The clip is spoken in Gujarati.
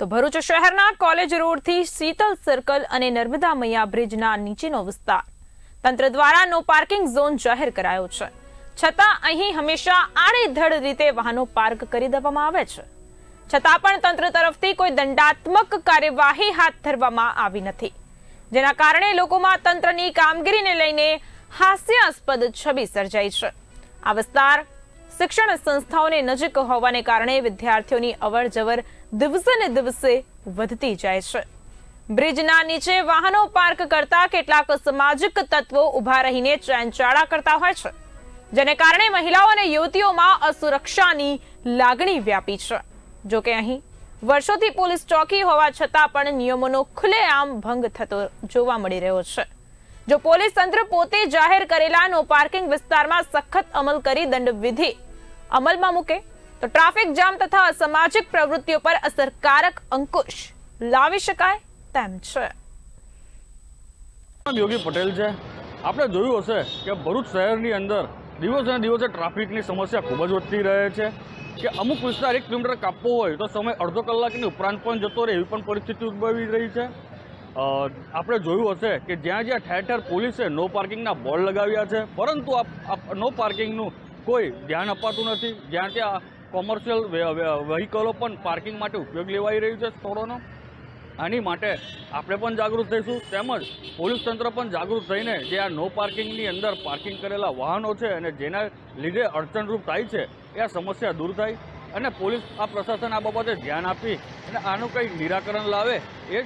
તો ભરૂચ શહેરના કોલેજ રોડથી શીતલ સર્કલ અને નર્મદા મૈયા બ્રિજના નીચેનો વિસ્તાર. તંત્ર દ્વારા નો પાર્કિંગ ઝોન જાહેર કરાયો છે. છતાં અહીં હંમેશા આડેધડ રીતે વાહનો પાર્ક કરી દેવામાં આવે છે. છતાં પણ તંત્ર તરફથી કોઈ દંડાત્મક કાર્યવાહી હાથ ધરવામાં આવી નથી. જેના કારણે લોકોમાં તંત્રની કામગીરીને લઈને હાસ્યાસ્પદ છબી સર્જાઈ છે. આ વિસ્તાર શિક્ષણ સંસ્થાઓને નજીક હોવાને કારણે વિદ્યાર્થીઓની અવર જવર દિવસે ને દિવસે વધતી જાય છે. બ્રિજના નીચે વાહનો પાર્ક કરતા કેટલાક સામાજિક તત્વો ઊભા રહીને ચેનચાળા કરતા હોય છે, જેને કારણે મહિલાઓ અને યુવતીઓમાં અસુરક્ષાની લાગણી વ્યાપી છે. જો કે અહીં વર્ષોથી પોલીસ ચોકી હોવા છતાં પણ નિયમોનો ખુલ્લેઆમ ભંગ થતો જોવા મળી રહ્યો છે. જો પોલીસ તંત્ર પોતે જાહેર કરેલા નો પાર્કિંગ વિસ્તારમાં સખત અમલ કરી દંડ વિધિ અમલમાં મૂકે તો ટ્રાફિક જામ તથા અસામાજિક પ્રવૃત્તિઓ પર અસરકારક અંકુશ લાવી શકાય તેમ છે. યોગી પટેલ છે. આપણે જોયું હશે કે ભરૂચ શહેરની અંદર દિવસે દિવસે ટ્રાફિકની સમસ્યા ખૂબ જ વધતી રહે છે. કે અમુક વિસ્તાર એક કિલોમીટર કાપવો હોય તો સમય અડધો કલાકની ઉપરાંત પણ જતો રહે એવી પણ પરિસ્થિતિ ઉદ્ભવી રહી છે. આપણે જોયું હશે કે જ્યાં જ્યાં ઠેર ઠેર પોલીસે નો પાર્કિંગના બોર્ડ લગાવ્યા છે. પરંતુ આ નો પાર્કિંગનું કોઈ ધ્યાન અપાતું નથી. જ્યાં ત્યાં કોમર્શિયલ વ્હીકલો પણ પાર્કિંગ માટે ઉપયોગ લેવાઈ રહ્યું છે સ્થળોનો. આની માટે આપણે પણ જાગૃત થઈશું. તેમજ પોલીસ તંત્ર પણ જાગૃત થઈને જે આ નો પાર્કિંગની અંદર પાર્કિંગ કરેલા વાહનો છે અને જેના લીધે અડચણરૂપ થાય છે, એ આ સમસ્યા દૂર થાય. અને પોલીસ આ પ્રશાસન આ બાબતે ધ્યાન આપી અને આનું કંઈ નિરાકરણ લાવે એ